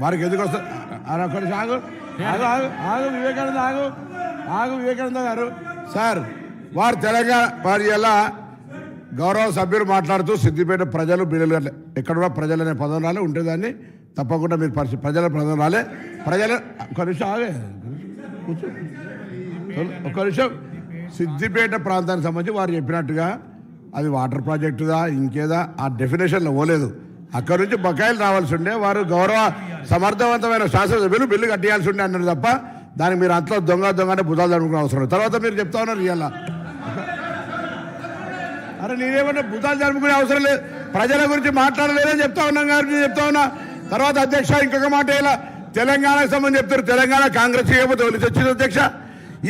వారికి ఎందుకు వస్తారు ఆ, ఆగు. ఆగు ఆగు ఆగు వివేకానంద ఆగు. ఆగు వివేకానంద గారు. సార్ వారు తెలంగాణ వారి ఎలా గౌరవ సభ్యులు మాట్లాడుతూ సిద్దిపేట ప్రజలు బిడ్డలు కట్టలే ఎక్కడ కూడా ప్రజలు అనే పదం రాలే ఉండేదాన్ని. తప్పకుండా మీరు పరిస్థితి ప్రజల పదం రాలే. ప్రజల ఒక నిమిషం ఆగే. ఒక నిమిషం. సిద్దిపేట ప్రాంతానికి సంబంధించి వారు చెప్పినట్టుగా అది వాటర్ ప్రాజెక్టుదా ఇంకేదా ఆ డెఫినేషన్లో పోలేదు. అక్కడి నుంచి బకాయిలు రావాల్సి ఉండే. వారు గౌరవ సమర్థవంతమైన శాసనసభ్యులు బిల్లు కట్టేయాల్సి ఉండే అన్నారు తప్ప దానికి మీరు అంతలో దొంగ దొంగనే బుధాలు జరుపుకునే అవసరం తర్వాత మీరు చెప్తా ఉన్నారు ఇవాళ. అరే నేనేమన్నా బుధాలు జరుపుకునే అవసరం లేదు. ప్రజల గురించి మాట్లాడలేదని చెప్తా ఉన్నాం గారికి చెప్తా ఉన్నా. తర్వాత అధ్యక్ష ఇంకొక మాట ఇలా తెలంగాణకు సంబంధించి చెప్తారు. తెలంగాణ కాంగ్రెస్ చేయకపోతే వచ్చింది అధ్యక్ష?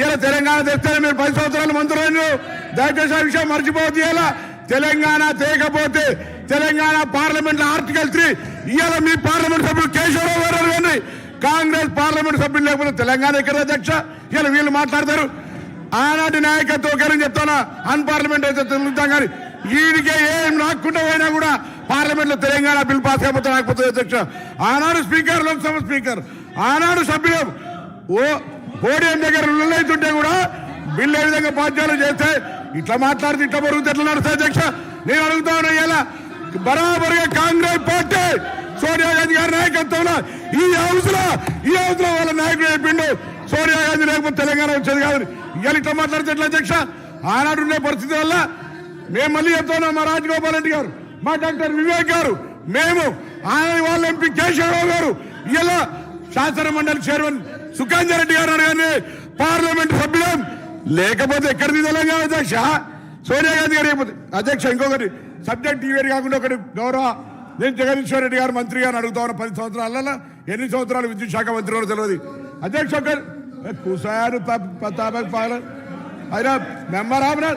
ఇలా తెలంగాణ తెస్తే మీరు పది సంవత్సరాలు మంత్రులు దయచేసి ఆ విషయం మర్చిపోవద్దు ఇలా తెలంగాణ తేకపోతే తెలంగాణ పార్లమెంట్ ఆర్టికల్ త్రీ ఇవాళ మీ పార్లమెంట్ సభ్యులు కేశవరావు గారు కానీ కాంగ్రెస్ పార్లమెంట్ సభ్యులు లేకపోతే తెలంగాణ ఎక్కడ అధ్యక్ష? ఇవాళ వీళ్ళు మాట్లాడతారు. ఆనాటి నాయకత్వం ఒకరని చెప్తానా? అన్ పార్లమెంట్ అయితే తిరుగుతాం కానీ వీడికే ఏం రాకుండా పోయినా కూడా పార్లమెంట్లో తెలంగాణ బిల్ పాస్ కాకపోతే రాకపోతే అధ్యక్ష. ఆనాడు స్పీకర్ లోక్సభ స్పీకర్ ఆనాడు సభ్యులు. ఓ పోడియం దగ్గర నిర్ణయిస్తుంటే కూడా బిల్లు ఏ విధంగా బాధ్యాలు చేస్తే ఇట్లా మాట్లాడితే ఇట్లా పరుగుతుంది ఎట్లా నడుస్తా అధ్యక్ష? నేను అడుగుతాను ఇలా. బరాబరుగా కాంగ్రెస్ పార్టీ సోనియా గాంధీ గారి నాయకత్వంలో ఈ హౌస్లో ఈ హౌస్లో వాళ్ళ నాయకుడు చెప్పిండు సోనియా గాంధీ లేకపోతే తెలంగాణ వచ్చేది కాదు. ఇవాళ ఇట్లా మాట్లాడితే ఎట్లా అధ్యక్ష? ఆనాడు ఉండే పరిస్థితి వల్ల మేము మళ్ళీ చెప్తున్నాం మా రాజగోపాల్ రెడ్డి గారు మా డాక్టర్ వివేక్ గారు. మేము ఆయన వాళ్ళ ఎంపీ కేశవరావు గారు ఇలా శాసన మండలి చైర్మన్ సుఖాంజరెడ్డి గారు కానీ పార్లమెంట్ సభ్యులం లేకపోతే ఎక్కడిది తెలంగాణ అధ్యక్ష? సోనియా గాంధీ గారు అయిపోతే అధ్యక్ష ఇంకొకటి సబ్జెక్ట్ ఈవేరు కాకుండా ఒకటి గౌరవ నేను జగదీశ్వర్ రెడ్డి గారు మంత్రి గారు అడుగుతా ఉన్న పది సంవత్సరాలలో ఎన్ని సంవత్సరాలు విద్యుత్ శాఖ మంత్రి గారు తెలియదు అధ్యక్ష ఒకరు కుసారు అయినా మెంబర్ ఆపరా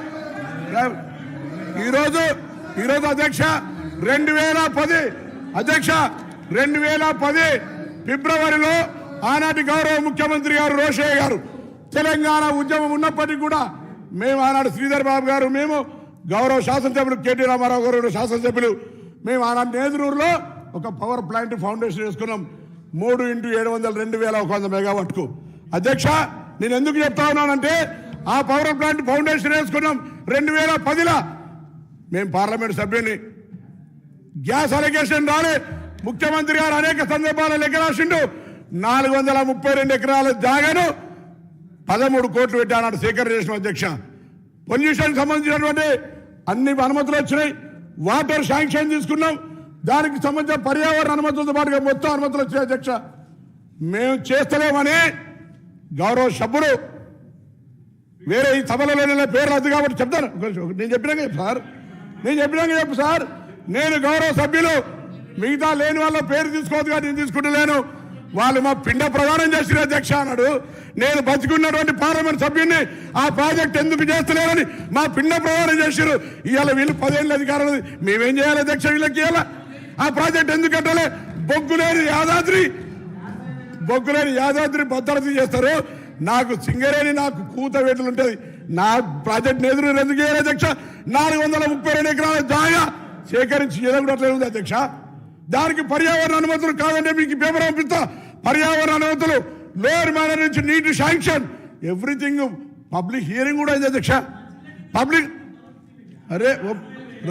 ఈరోజు ఈరోజు అధ్యక్ష రెండు వేల పది అధ్యక్ష రెండు వేల పది ఫిబ్రవరిలో ఆనాటి గౌరవ ముఖ్యమంత్రి గారు రోషయ్య గారు తెలంగాణ ఉద్యమం ఉన్నప్పటికీ కూడా మేము ఆనాడు శ్రీధర్ బాబు గారు మేము గౌరవ శాసనసభ్యులు కేటీ రామారావు గారు శాసనసభ్యులు మేము ఆనాడు నేదురూరులో ఒక పవర్ ప్లాంట్ ఫౌండేషన్ వేసుకున్నాం. మూడు ఇంటూ ఏడు వందల రెండు వేల ఒక వంద మెగావాట్కు. అధ్యక్ష నేను ఎందుకు చెప్తా ఉన్నానంటే ఆ పవర్ ప్లాంట్ ఫౌండేషన్ వేసుకున్నాం రెండు వేల పదిలో. మేము పార్లమెంట్ సభ్యుని. గ్యాస్ అలిగేషన్ రాలే. ముఖ్యమంత్రి గారు అనేక సందర్భాలు లెక్క రాసిండు. నాలుగు వందల ముప్పై రెండు ఎకరాల జాగాను. పదమూడు కోట్లు పెట్టాడు సేకరణ చేసిన అధ్యక్ష. పొల్యూషన్ సంబంధించినటువంటి అన్ని అనుమతులు వచ్చినాయి. వాటర్ శాంక్షన్ తీసుకున్నాం. దానికి సంబంధించిన పర్యావరణ అనుమతులతో పాటుగా మొత్తం అనుమతులు వచ్చినాయి అధ్యక్ష. మేము చేస్తలేమని గౌరవ సభ్యుడు వేరే ఈ సభలలో పేరు రద్దు కాబట్టి చెప్తాను. నేను చెప్పినాక చెప్పు సార్. నేను చెప్పినాక చెప్పు సార్. నేను గౌరవ సభ్యులు. మిగతా లేని వాళ్ళ పేరు తీసుకోవద్దు కానీ నేను తీసుకుంటలేను. వాళ్ళు మా పిండ ప్రదానం చేసిన అధ్యక్ష అన్నాడు. నేను బతికున్నటువంటి పార్లమెంట్ సభ్యుడిని ఆ ప్రాజెక్ట్ ఎందుకు చేస్తలేరని మా పిండ ప్రదానం చేశారు. ఇవాళ వీళ్ళు పదేళ్ళ అధికారులు. మేమేం చేయాలి అధ్యక్ష వీళ్ళకి ఇవాళ? ఆ ప్రాజెక్ట్ ఎందుకు కట్టాలి? బొగ్గులేని యాదాద్రి బొగ్గులేని యాదాద్రి భద్రత చేస్తారు. నాకు సింగరేణి నాకు కూత వేటలు ఉంటుంది. నా ప్రాజెక్ట్ ఎదురు ఎందుకు చేయాలి అధ్యక్ష? నాలుగు వందల ముప్పై రెండు ఎకరాల జాగా సేకరించి ఎదగడట్లే ఉంది అధ్యక్ష. దానికి పర్యావరణ అనుమతులు కాదంటే మీకు పేపర్ పంపిస్తా. పర్యావరణ అనుమతులు లోయర్ మేనర్ నుంచి నీటి శాంక్షన్. ఎవ్రీథింగ్ పబ్లిక్ హియరింగ్ కూడా అయింది అధ్యక్ష. పబ్లిక్ అరే ఓ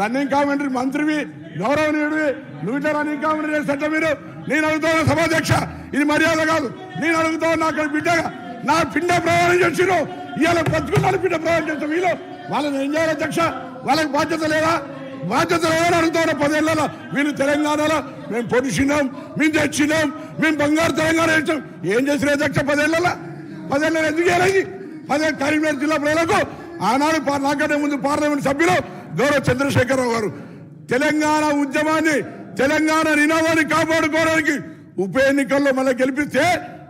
రన్నింగ్ కామెంటరీ మంత్రివి గౌరవనీయుడివి నువ్వు ఇట్లా రన్నింగ్ కామెంటరీ చేస్తే మీరు. నేను అడుగుతున్నా సభాధ్యక్ష ఇది మర్యాద కాదు. నేను అడుగుతా నాకు బిడ్డగా నా పిండ ప్రయాణం చేసిరు ఇవాళ బతుకున్నాను పిండ ప్రయాణం చేస్తాం. వీళ్ళు వాళ్ళని ఏం చేయాలి అధ్యక్ష? వాళ్ళకి బాధ్యత లేదా? బాధ్యత లేదని అడుగుతారు పదేళ్ళలో పదేళ్ళలో తెలంగాణలో మేము పొడిచినాం మేము తెచ్చినాం మేము బంగారు తెలంగాణ ఇచ్చాం ఏం చేసిన అధ్యక్ష పదేళ్ళలో? పదేళ్ళలో ఎందుకు చేయాలి? పదే కరీంనగర్ జిల్లా ప్రజలకు ఆనాడు నాకంటే ముందు పార్లమెంట్ సభ్యులు గౌరవ చంద్రశేఖరరావు గారు. తెలంగాణ ఉద్యమాన్ని తెలంగాణ నినాదాన్ని కాపాడుకోవడానికి ఉప ఎన్నికల్లో మళ్ళీ గెలిపిస్తే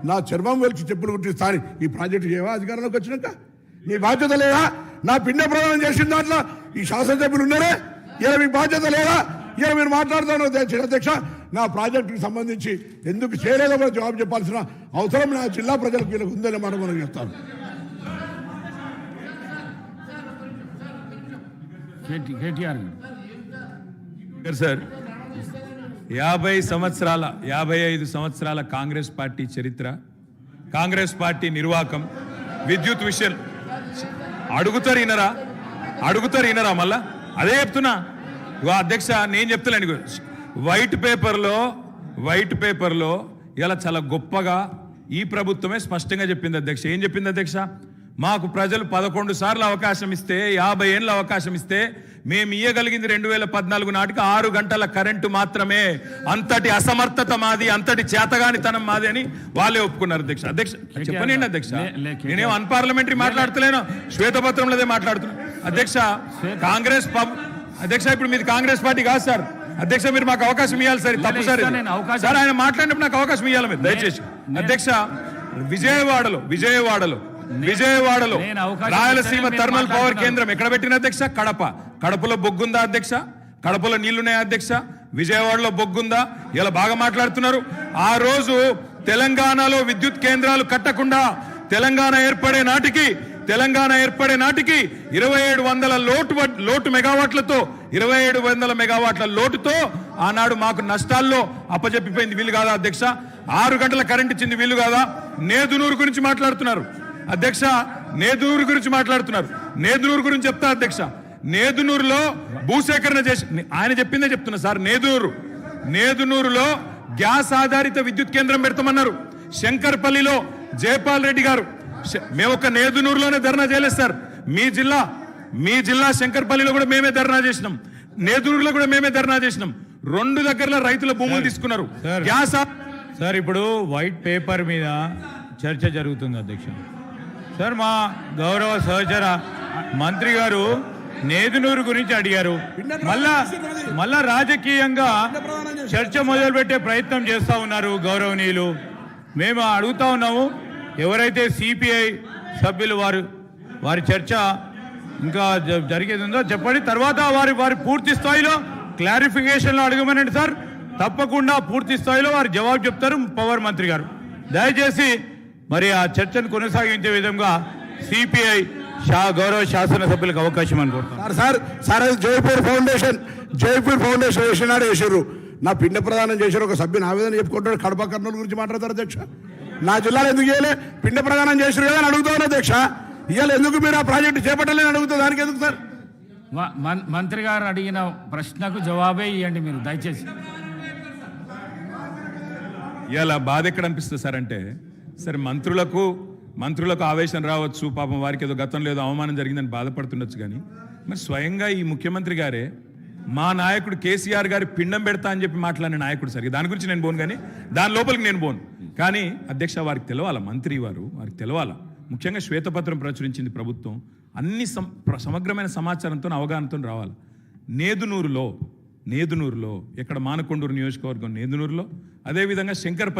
నా చర్మం వెలిచి చెప్పులు కుట్టిస్తాను ఈ ప్రాజెక్టు చేయవా? అధికారంలోకి వచ్చినాక? నీ బాధ్యత లేదా? నా పిండ ప్రదానం చేసిన దాంట్లో ఈ శాసనసభ్యులు ఉన్నారే? ఇలా మీ బాధ్యత లేదా? ఇలా మీరు మాట్లాడుతాను అధ్యక్ష. నా ప్రాజెక్టుకి సంబంధించి ఎందుకు చేయలేదో కూడా జవాబు చెప్పాల్సిన అవసరం నా జిల్లా ప్రజలకు వీళ్ళకి ఉందని మాట మనం చెప్తాను. సార్ యాభై సంవత్సరాల యాభై ఐదు సంవత్సరాల కాంగ్రెస్ పార్టీ చరిత్ర కాంగ్రెస్ పార్టీ నిర్వాకం విద్యుత్ విషయం. అడుగుతారు ఈనరా అడుగుతారు ఈనరా మళ్ళా? అదే చెప్తున్నా. అధ్యక్ష నేను చెప్తున్నాను ఇగో. వైట్ పేపర్లో వైట్ పేపర్లో ఇలా చాలా గొప్పగా ఈ ప్రభుత్వమే స్పష్టంగా చెప్పింది అధ్యక్ష. ఏం చెప్పింది అధ్యక్ష? మాకు ప్రజలు పదకొండు సార్లు అవకాశం ఇస్తే యాభై ఏళ్ళ అవకాశం ఇస్తే మేము ఇయ్యగలిగింది రెండు వేల పద్నాలుగు నాటికి ఆరు గంటల కరెంటు మాత్రమే. అంతటి అసమర్థత మాది అంతటి చేతగానితనం మాది అని వాళ్ళే ఒప్పుకున్నారు అధ్యక్ష. అధ్యక్ష చెప్పనండి అధ్యక్ష. నేనేం అన్పార్లమెంటరీ మాట్లాడతలేను శ్వేతపత్రంలోదే మాట్లాడుతున్నా. అధ్యక్ష కాంగ్రెస్ అధ్యక్ష ఇప్పుడు మీది కాంగ్రెస్ పార్టీ కాదు సార్. అధ్యక్ష మీరు మాకు అవకాశం ఇవ్వాలి సార్ తప్పు సార్. సార్ ఆయన మాట్లాడినప్పుడు నాకు అవకాశం ఇవ్వాలి మీరు దయచేసి. అధ్యక్ష విజయవాడలో విజయవాడలో విజయవాడలో రాయలసీమ మీరు థర్మల్ పవర్. కేంద్రం ఎక్కడ పెట్టిన అధ్యక్ష? కడప. కడపలో బొగ్గుందా అధ్యక్ష? కడపలో నీళ్ళున్నాయా అధ్యక్ష? విజయవాడలో బొగ్గుందా? ఇలా బాగా మాట్లాడుతున్నారు. ఆ రోజు తెలంగాణలో విద్యుత్ కేంద్రాలు కట్టకుండా తెలంగాణ ఏర్పడే నాటికి తెలంగాణ ఏర్పడే నాటికి ఇరవై ఏడు వందల లోటు లోటు మెగావాట్లతో ఇరవై ఏడు వందల మెగావాట్ల లోటుతో ఆనాడు మాకు నష్టాల్లో అప్పజెప్పిపోయింది వీలు కాదా అధ్యక్ష? ఆరు గంటల కరెంట్ ఇచ్చింది వీలు కాదా? నేదునూరు గురించి మాట్లాడుతున్నారు. అధ్యక్ష నేదునూరు గురించి మాట్లాడుతున్నారు. నేదునూరు గురించి చెప్తా అధ్యక్ష. నేదునూరులో భూసేకరణ చేసి ఆయన చెప్పిందే చెప్తున్నా సార్ నేదునూరు. నేదునూరులో గ్యాస్ ఆధారిత విద్యుత్ కేంద్రం పెడతామన్నారు. శంకర్పల్లిలో జయపాల్ రెడ్డి గారు. మేము ఒక నేదునూరులోనే ధర్నా చేయలేదు సార్. మీ జిల్లా మీ జిల్లా శంకర్పల్లిలో కూడా మేమే ధర్నా చేసినాం. నేదునూరులో కూడా మేమే ధర్నా చేసినాం. రెండు దగ్గరలో రైతుల భూములు తీసుకున్నారు. సార్. గ్యాస్ సార్ ఇప్పుడు వైట్ పేపర్ మీద చర్చ జరుగుతుంది అధ్యక్ష. సార్ మా గౌరవ సహచర మంత్రి గారు నేదునూరు గురించి అడిగారు. మళ్ళా మళ్ళా రాజకీయంగా చర్చ మొదలుపెట్టే ప్రయత్నం చేస్తా ఉన్నారు గౌరవనీయులు. మేము అడుగుతా ఉన్నాము ఎవరైతే సిపిఐ సభ్యులు వారు వారి చర్చ ఇంకా జరిగేది ఉందో చెప్పండి. తర్వాత వారి వారి పూర్తి స్థాయిలో క్లారిఫికేషన్లో అడగమనండి సార్. తప్పకుండా పూర్తి స్థాయిలో వారు జవాబు చెప్తారు పవర్ మంత్రి గారు. దయచేసి మరి ఆ చర్చను కొనసాగించే విధంగా సిపిఐ షా గౌరవ శాసనసభ్యులకు అవకాశం అనుకుంటున్నారు sir sir Jaipur foundation Jaipur foundation వేసినాడు వేసారు నా పిండ ప్రదానం చేశారు ఒక సభ్యుని ఆవేదన చెప్పుకుంటాడు కడప కర్నూలు గురించి మాట్లాడతారు అధ్యక్ష. నా జిల్లాలో ఎందుకు చేయలే? పిండ ప్రదానం చేశారు కదా అని అడుగుతాను అధ్యక్ష. ఇవాళ ఎందుకు మీరు ఆ ప్రాజెక్టు చేపట్టలేని అడుగుతా దానికి ఎందుకు సార్? మంత్రి గారు అడిగిన ప్రశ్నకు జవాబే ఇవ్వండి మీరు దయచేసి. ఇలా బాధ ఎక్కడ అనిపిస్తుంది సార్ అంటే సరే మంత్రులకు మంత్రులకు ఆవేశం రావచ్చు పాపం వారికి ఏదో గతంలో ఏదో అవమానం జరిగిందని బాధపడుతుండొచ్చు కానీ మరి స్వయంగా ఈ ముఖ్యమంత్రి గారే మా నాయకుడు కేసీఆర్ గారి పిండం పెడతా అని చెప్పి మాట్లాడిన నాయకుడు సరిగ్గా దాని గురించి నేను పోను కానీ దాని లోపలికి నేను పోను కానీ అధ్యక్ష వారికి తెలవాల? మంత్రి వారు వారికి తెలవాల? ముఖ్యంగా శ్వేతపత్రం ప్రచురించింది ప్రభుత్వం. అన్ని సం- ప్ర- సమగ్రమైన సమాచారంతో అవగాహనతో రావాలి? నేదునూరులో నేదునూరులో ఇక్కడ మానకొండూరు నియోజకవర్గం నేదునూరులో అదేవిధంగా శంకర్